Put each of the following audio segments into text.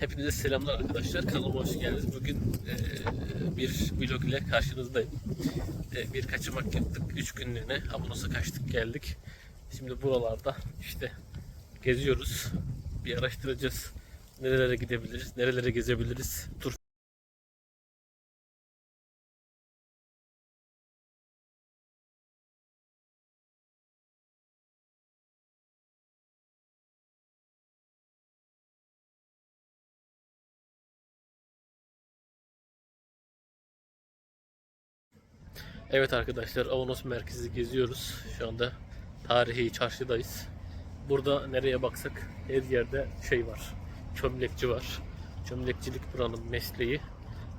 Hepinize selamlar arkadaşlar. Kanalıma hoş geldiniz. Bugün eee, bir vlog ile karşınızdayım. Eee, bir kaçamak yaptık. 3 günlüğüne Abonos'a kaçtık geldik. Şimdi buralarda işte geziyoruz. Bir araştıracağız. Nerelere gidebiliriz, nerelere gezebiliriz. Tur Evet arkadaşlar Avanos merkezi geziyoruz. Şu anda tarihi çarşıdayız. Burada nereye baksak her yerde şey var. Çömlekçi var. Çömlekçilik buranın mesleği.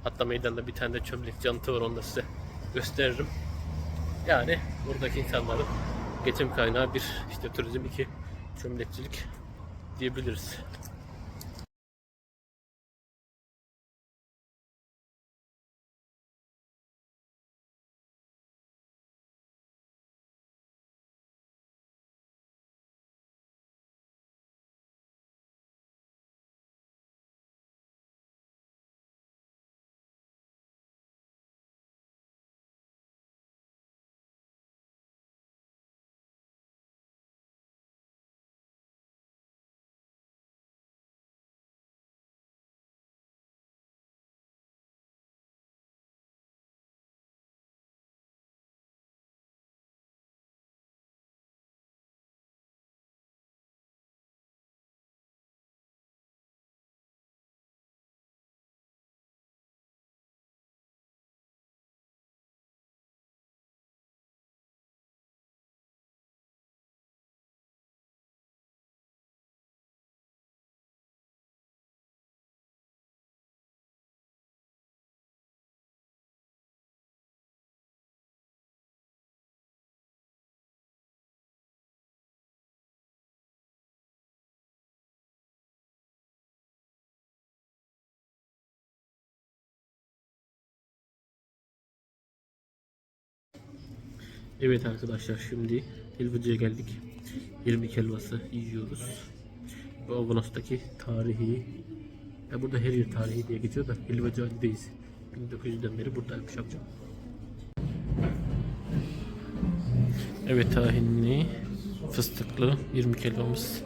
Hatta meydanda bir tane de çömlekçi anıtı var onu da size gösteririm. Yani buradaki insanların geçim kaynağı bir işte turizm iki çömlekçilik diyebiliriz. Evet arkadaşlar şimdi helvacıya geldik. İrmik helvası yiyoruz. Bu Avanos'taki tarihi ya burada her yer tarihi diye geçiyor da helvacı Ali'deyiz. 1900'den beri buradaymış amcam. Evet tahinli fıstıklı irmik helvamız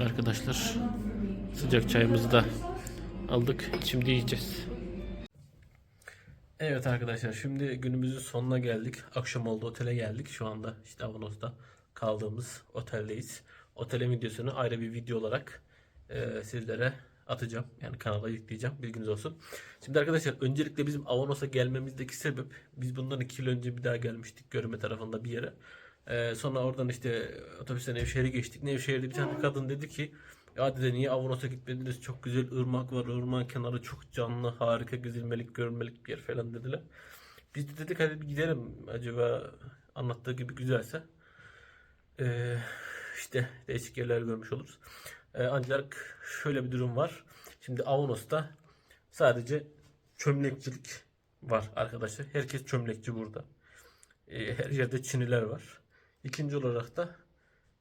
arkadaşlar. Sıcak çayımızı da aldık. Şimdi yiyeceğiz. Evet arkadaşlar şimdi günümüzün sonuna geldik. Akşam oldu otele geldik. Şu anda işte Avanos'ta kaldığımız oteldeyiz. Otelin videosunu ayrı bir video olarak e, sizlere atacağım. Yani kanala yükleyeceğim. Bilginiz olsun. Şimdi arkadaşlar öncelikle bizim Avanos'a gelmemizdeki sebep biz bundan 2 yıl önce bir daha gelmiştik Göreme tarafında bir yere. E, sonra oradan işte otobüsten Nevşehir'e geçtik. Nevşehir'de bir tane kadın dedi ki ya dedi niye Avanos'a gitmediniz? Çok güzel ırmak var. Irmağın kenarı çok canlı, harika, gezilmelik, görmelik bir yer falan dediler. Biz de dedik hadi bir gidelim. Acaba anlattığı gibi güzelse. Ee, işte değişik yerler görmüş oluruz. Ee, ancak şöyle bir durum var. Şimdi Avanos'ta sadece çömlekçilik var arkadaşlar. Herkes çömlekçi burada. Ee, her yerde Çiniler var. İkinci olarak da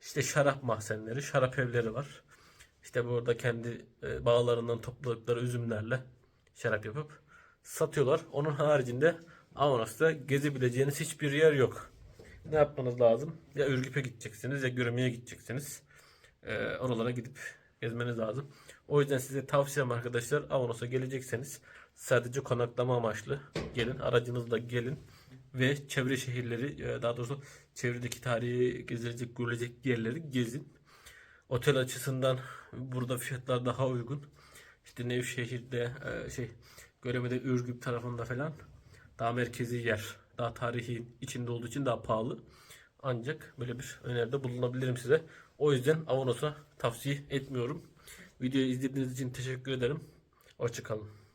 işte şarap mahzenleri, şarap evleri var. İşte burada kendi e, bağlarından topladıkları üzümlerle şarap yapıp satıyorlar. Onun haricinde Avanos'ta gezebileceğiniz hiçbir yer yok. Ne yapmanız lazım? Ya Ürgüp'e gideceksiniz ya Göreme'ye gideceksiniz. E, oralara gidip gezmeniz lazım. O yüzden size tavsiyem arkadaşlar Avanos'a gelecekseniz sadece konaklama amaçlı gelin. Aracınızla gelin ve çevre şehirleri e, daha doğrusu çevredeki tarihi gezilecek görülecek yerleri gezin. Otel açısından burada fiyatlar daha uygun. İşte Nevşehir'de e, şey Göreme'de Ürgüp tarafında falan daha merkezi yer. Daha tarihi içinde olduğu için daha pahalı. Ancak böyle bir öneride bulunabilirim size. O yüzden Avanos'a tavsiye etmiyorum. Videoyu izlediğiniz için teşekkür ederim. Hoşçakalın.